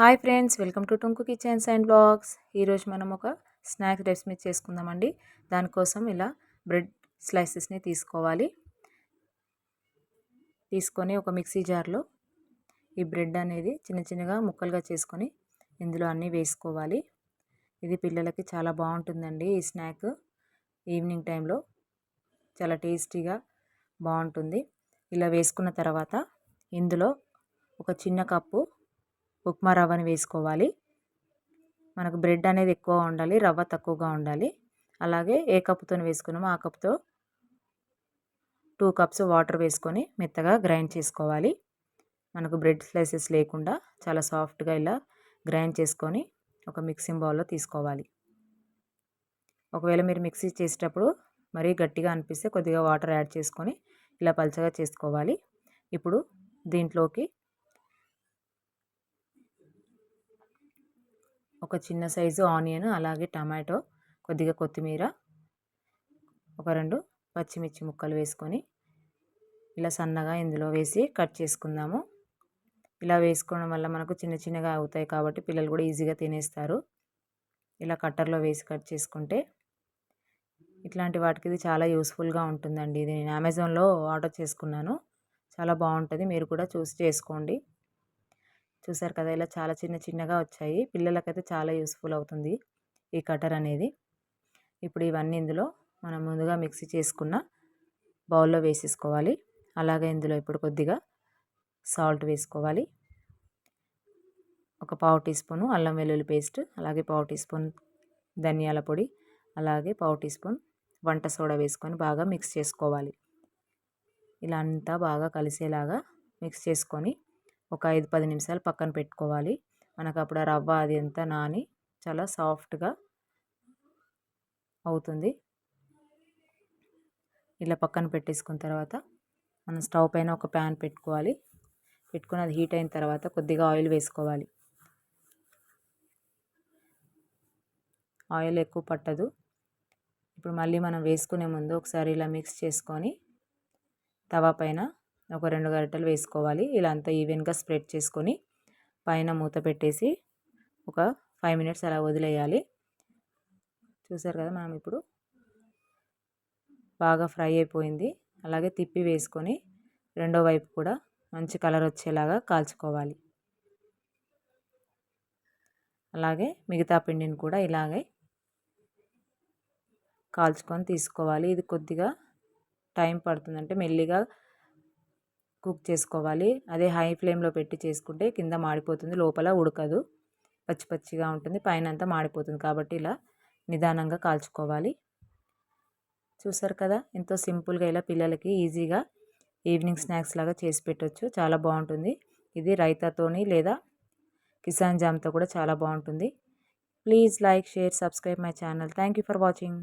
Hi friends welcome to టుంకు kitchens and blogs. ఈరోజు మనం ఒక స్నాక్స్ రెసిపీ చేసుకుందామండి. దానికోసం ఇలా బ్రెడ్ స్లైసెస్ని తీసుకోవాలి. తీసుకొని ఒక మిక్సీ జార్లో ఈ బ్రెడ్ అనేది చిన్న చిన్నగా ముక్కలుగా చేసుకొని ఇందులో అన్నీ వేసుకోవాలి. ఇది పిల్లలకి చాలా బాగుంటుందండి ఈ స్నాక్. ఈవినింగ్ టైంలో చాలా టేస్టీగా బాగుంటుంది. ఇలా వేసుకున్న తర్వాత ఇందులో ఒక చిన్న కప్పు ఉప్మా రవ్వని వేసుకోవాలి. మనకు బ్రెడ్ అనేది ఎక్కువ ఉండాలి రవ్వ తక్కువగా ఉండాలి. అలాగే ఏ కప్తో వేసుకున్నామో ఆ కప్తో టూ కప్స్ వాటర్ వేసుకొని మెత్తగా గ్రైండ్ చేసుకోవాలి. మనకు బ్రెడ్ స్లైసెస్ లేకుండా చాలా సాఫ్ట్గా ఇలా గ్రైండ్ చేసుకొని ఒక మిక్సింగ్ బౌల్లో తీసుకోవాలి. ఒకవేళ మీరు మిక్సీ చేసేటప్పుడు మరీ గట్టిగా అనిపిస్తే కొద్దిగా వాటర్ యాడ్ చేసుకొని ఇలా పలచగా చేసుకోవాలి. ఇప్పుడు దీంట్లోకి ఒక చిన్న సైజు ఆనియన్ అలాగే టమాటో కొద్దిగా కొత్తిమీర ఒక రెండు పచ్చిమిర్చి ముక్కలు వేసుకొని ఇలా సన్నగా ఇందులో వేసి కట్ చేసుకుందాము. ఇలా వేసుకోవడం వల్ల మనకు చిన్న చిన్నగా అవుతాయి కాబట్టి పిల్లలు కూడా ఈజీగా తినేస్తారు. ఇలా కట్టర్లో వేసి కట్ చేసుకుంటే ఇట్లాంటి వాటికి ఇది చాలా యూస్ఫుల్గా ఉంటుందండి. ఇది నేను అమెజాన్లో ఆర్డర్ చేసుకున్నాను. చాలా బాగుంటుంది. మీరు కూడా చూసి చేసుకోండి. చూసారు కదా! ఇలా చాలా చిన్న చిన్నగా వచ్చాయి. పిల్లలకైతే చాలా యూస్ఫుల్ అవుతుంది ఈ కటర్ అనేది. ఇప్పుడు ఇవన్నీ ఇందులో మనం ముందుగా మిక్సీ చేసుకున్న బౌల్లో వేసేసుకోవాలి. అలాగే ఇందులో ఇప్పుడు కొద్దిగా సాల్ట్ వేసుకోవాలి. ఒక పావు టీ స్పూను అల్లం వెల్లుల్లి పేస్ట్ అలాగే పావు టీ స్పూన్ ధనియాల పొడి అలాగే పావు టీ స్పూన్ వంట సోడా వేసుకొని బాగా మిక్స్ చేసుకోవాలి. ఇలా అంతా బాగా కలిసేలాగా మిక్స్ చేసుకొని ఒక ఐదు పది నిమిషాలు పక్కన పెట్టుకోవాలి. మనకు అప్పుడు ఆ రవ్వ అది అంతా నాని చాలా సాఫ్ట్గా అవుతుంది. ఇలా పక్కన పెట్టేసుకున్న తర్వాత మనం స్టవ్ పైన ఒక ప్యాన్ పెట్టుకోవాలి. పెట్టుకుని అది హీట్ అయిన తర్వాత కొద్దిగా ఆయిల్ వేసుకోవాలి. ఆయిల్ ఎక్కువ పట్టదు. ఇప్పుడు మళ్ళీ మనం వేసుకునే ముందు ఒకసారి ఇలా మిక్స్ చేసుకొని తవా పైన ఒక రెండు గరిటెలు వేసుకోవాలి. ఇలా అంతా ఈవెన్గా స్ప్రెడ్ చేసుకొని పైన మూత పెట్టేసి ఒక ఫైవ్ మినిట్స్ అలా వదిలేయాలి. చూసారు కదా మనం ఇప్పుడు? బాగా ఫ్రై అయిపోయింది. అలాగే తిప్పి వేసుకొని రెండో వైపు కూడా మంచి కలర్ వచ్చేలాగా కాల్చుకోవాలి. అలాగే మిగతా పిండిని కూడా ఇలాగే కాల్చుకొని తీసుకోవాలి. ఇది కొద్దిగా టైం పడుతుంది అంటే మెల్లిగా కుక్ చేసుకోవాలి. అదే హై ఫ్లేమ్లో పెట్టి చేసుకుంటే కింద మాడిపోతుంది లోపల ఉడకదు. పచ్చి పచ్చిగా ఉంటుంది పైన అంతా మాడిపోతుంది కాబట్టి ఇలా నిదానంగా కాల్చుకోవాలి. చూసారు కదా ఎంతో సింపుల్గా ఇలా పిల్లలకి ఈజీగా ఈవినింగ్ స్నాక్స్ లాగా చేసి పెట్టవచ్చు చాలా బాగుంటుంది. ఇది రైతాతోని లేదా కిసాన్ జామ్తో కూడా చాలా బాగుంటుంది. Please like share subscribe my channel. Thank you for watching.